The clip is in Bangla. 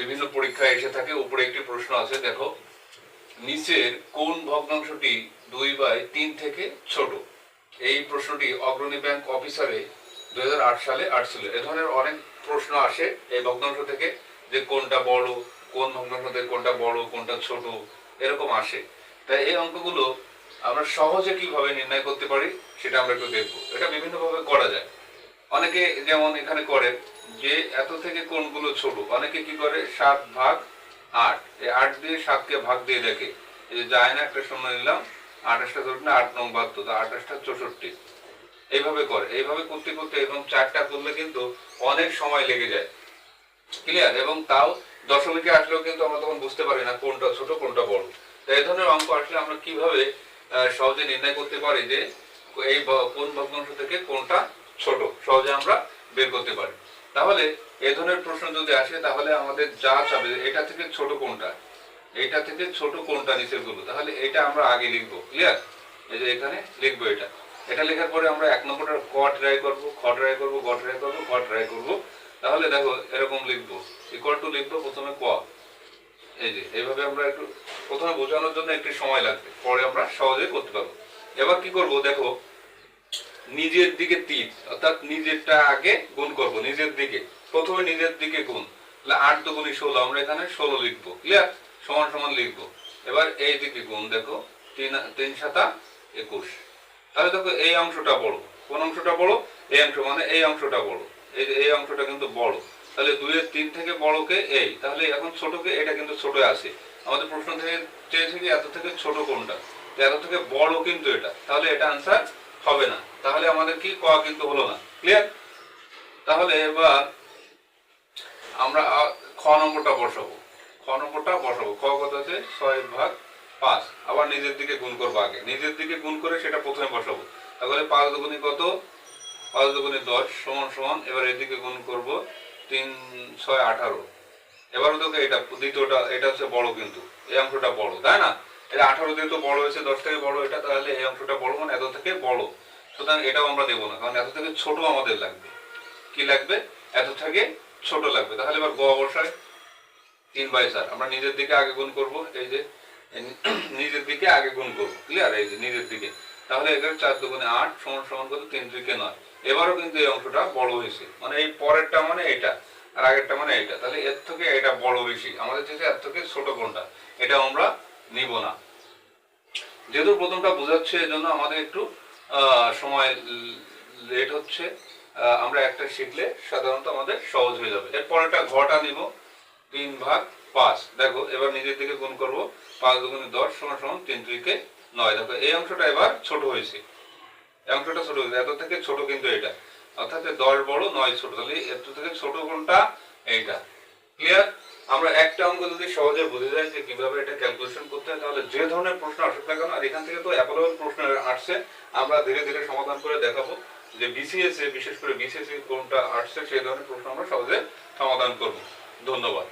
বিভিন্ন পরীক্ষায় এসে থাকে, উপরে একটি প্রশ্ন আছে, দেখো, নিচের কোন ভগ্নাংশটি দুই বাই তিন থেকে ছোট? এই প্রশ্নটি অগ্রণী ব্যাংক অফিসারে দুই সালে আসছিল। এ ধরনের অনেক প্রশ্ন আসে এই ভগ্নাংশ থেকে, যে কোনটা বড়, কোন ভগ্নাংশ থেকে কোনটা বড়, কোনটা ছোট, এরকম আসে। তাই এই অঙ্কগুলো আমরা সহজে কীভাবে নির্ণয় করতে পারি, সেটা আমরা একটু দেখব। এটা বিভিন্নভাবে করা যায়। অনেকে যেমন এখানে করে যে এত থেকে কোনগুলো ছোট। অনেকে কি করে? সাত ভাগ আট। এই আট দিয়ে সাতকে ভাগ দিয়ে দেখে। এই যে যায় না, একটা শূন্য নিলাম, আঠাশটা ধরুন আট নং বাহাত্তর আঠাশটা চৌষট্টি। এইভাবে করে। এইভাবে করতে করতে এবং চারটা করলে কিন্তু অনেক সময় লেগে যায়। ক্লিয়ার এবং তাও দশমিকে আসলেও কিন্তু আমরা তখন বুঝতে পারি না কোনটা ছোট, কোনটা বড়। তো এই ধরনের অঙ্ক আসলে আমরা কীভাবে সহজে নির্ণয় করতে পারি যে এই কোন ভগ্নাংশ থেকে কোনটা ছোট? সহজে আমরা বের করতে পারি। তাহলে এই ধরনের প্রশ্ন যদি আসে, তাহলে আমাদের যা চাবে, এটা থেকে ছোট কোনটা? এটা থেকে ছোট কোনটা নিচেরগুলো তাহলে এটা আমরা আগে লিখব ক্লিয়ার এই যে এখানে লিখব এটা। এটা লেখার পরে আমরা এক নম্বরটা ক ট্রাই করব, খ ট্রাই করব, গ ট্রাই করব, খ ট্রাই করব। তাহলে দেখো, এরকম লিখব ইকুয়াল টু লিখব প্রথমে ক। এই যে, এইভাবে আমরা একটু প্রথমে বোঝানোর জন্য একটু সময় লাগবে, পরে আমরা সহজে করতে পারব। এবার কি করব, দেখো নিজের দিকে তিন অর্থাৎ নিজেরটা আগে গুণ করব, নিজের দিকে। প্রথমে নিজের দিকে গুণ। তাহলে আট দুগুণি ষোলো, আমরা এখানে ষোলো লিখব। ক্লিয়ার সমান সমান লিখব। এবার এই দিকে গুণ, দেখো, তিন তিন সাতা একুশ। তাহলে দেখো, এই অংশটা বড়। কোন অংশটা বড়? এই অংশ মানে এই অংশটা বড়। এই এই অংশটা কিন্তু বড়। তাহলে দুইয়ের তিন থেকে বড়কে এই। তাহলে এখন ছোটকে এটা কিন্তু ছোট আছে। আমাদের প্রশ্ন থেকে চেয়েছে কি, এত থেকে ছোট কোনটা? এত থেকে বড় কিন্তু এটা। তাহলে এটা আনসার হবে না। তাহলে আমাদের কি ক কিন্তু হলো না। ক্লিয়ার তাহলে এবার আমরা খ নম্বরটা বসাবো। খ নম্বরটা বসাবো। খ কত আছে? ছয় ভাগ পাঁচ। আবার নিজের দিকে গুণ করব আগে। নিজের দিকে গুণ করে সেটা প্রথমে বসাবো। তাহলে পাঁচ দুগুণি কত? পাঁচ দুগুণি দশ সমান সমান। এবার এদিকে গুণ করব তিন, ছয়, আঠারো। এবারও দেখো এটা দ্বিতীয়টা, এটা হচ্ছে বড় কিন্তু। এই অংশটা বড়, তাই না? এটা আঠারো দিয়ে তো বড় হয়েছে দশ থেকে বড়। এটা তাহলে এই অংশটা বড় মানে এত থেকে বড়। সুতরাং এটাও আমরা দেবো না, কারণ এত থেকে ছোট আমাদের লাগবে। কি লাগবে? এত থেকে ছোট লাগবে। তাহলে এবার গ বসায় তিন বাই চার। আমরা নিজের দিকে আগে গুণ করব, এই যে নিজের দিকে আগে গুণ করব ক্লিয়ার এই যে, নিজের দিকে। তাহলে এখানে চার দুগুণে আট সমান সমান কত? তিন দিকে নয়। এবারও কিন্তু এই অংশটা বড় হয়েছে। মানে এই পরেরটা মানে এটা, আর আগেরটা মানে এটা। তাহলে এর থেকে এটা বড় বেশি। আমাদের চেয়ে এর থেকে ছোট কোনটা? এটা আমরা নিব না। যেহেতু প্রথমটা বোঝাচ্ছে, এজন্য আমাদের একটু সময় লেট হচ্ছে আমরা একটা শিখলে সাধারণত আমাদের সহজ হয়ে যাবে। এরপর একটা ঘটা নিব, তিন ভাগ পাঁচ। দেখো, এবার নিজের দিকে গুণ করব, পাঁচ দুগুণে দশ সমান সমান তিন দুইকে নয়। দেখো, এই অংশটা এবার ছোট হয়েছে। এই অংশটা ছোট হয়েছে, এত থেকে ছোট কিন্তু এটা। অর্থাৎ দশ বড়, নয় ছোট। তাহলে এত থেকে ছোট কোনটা এইটা। ক্লিয়ার আমরা একটা অঙ্ক যদি সহজে বুঝে যাই যে কীভাবে এটা ক্যালকুলেশন করতে হয়, তাহলে যে ধরনের প্রশ্ন আসুক না কেন, আর এখান থেকে তো অ্যাভেলেবল প্রশ্ন আসছে আমরা ধীরে ধীরে সমাধান করে দেখাবো যে বিসিএস এ বিশেষ করে বিসিএসএ কোনটা আসছে সেই ধরনের প্রশ্ন আমরা সহজে সমাধান করব। ধন্যবাদ।